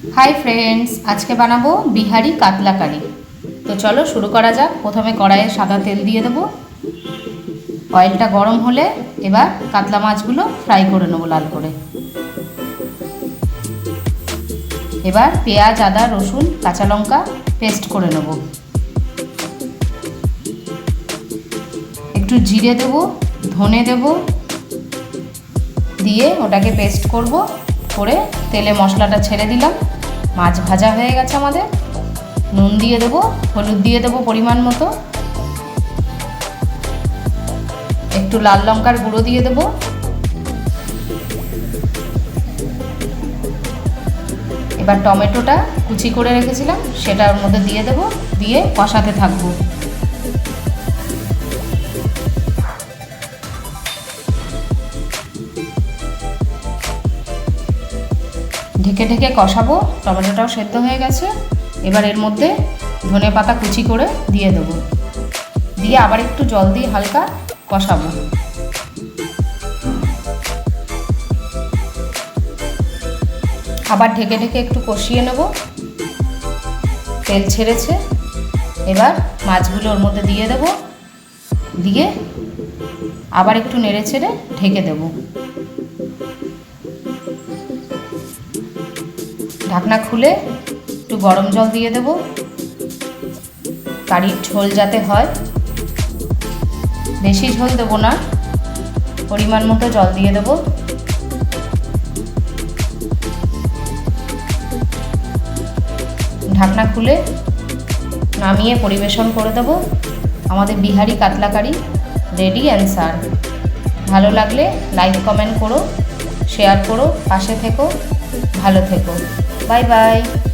Hi friends আজকে বানাবো বিহারি কাতলা কারি তো চলো শুরু করা যাক। প্রথমে কড়াইয়ে সাদা তেল দিয়ে দেবো। অয়েলটা গরম হলে এবার কাতলা মাছগুলো ফ্রাই করে নেব লাল করে। এবার পেঁয়াজ, আদা, রসুন, কাঁচা লঙ্কা পেস্ট করে নেব। একটু জিরে দেব, ধনে দেব, দিয়ে ওটাকে পেস্ট করব। করে তেলে মশলাটা ছেড়ে দিলাম। মাছ ভাজা হয়ে গেছে আমাদের। নুন দিয়ে দেবো, হলুদ দিয়ে দেবো পরিমাণ মতো। একটু লাল লঙ্কার গুঁড়ো দিয়ে দেবো। এবার টমেটোটা কুচি করে রেখেছিলাম, সেটার মধ্যে দিয়ে দেবো, দিয়ে কষাতে থাকব। ঢেকে ঢেকে কষাবো, টমেটোটাও সেদ্ধ হয়ে গেছে। এবার এর মধ্যে ধনে পাতা কুচি করে দিয়ে দেবো। দিয়ে আবার একটু জল দিয়ে হালকা কষাবো। আবার ঢেকে ঢেকে একটু কষিয়ে নেব। তেল ছেড়েছে। এবার মাছগুলো ওর মধ্যে দিয়ে দেব। দিয়ে আবার একটু নেড়ে ছেড়ে ঢেকে দেব। ঢাকনা খুলে একটু গরম জল দিয়ে দেব। কারির ঝোল যাতে হয়। বেশি ঝোল দেবো না। পরিমাণ মতো জল দিয়ে দেবো। ঢাকনা খুলে নামিয়ে পরিবেশন করে দেবো। আমাদের বিহারি কাতলা কারি, রেডি অ্যান্ড ভালো লাগলে লাইক, কমেন্ট করো, শেয়ার করো, পাশে থেকো, ভালো থেকো। 拜拜。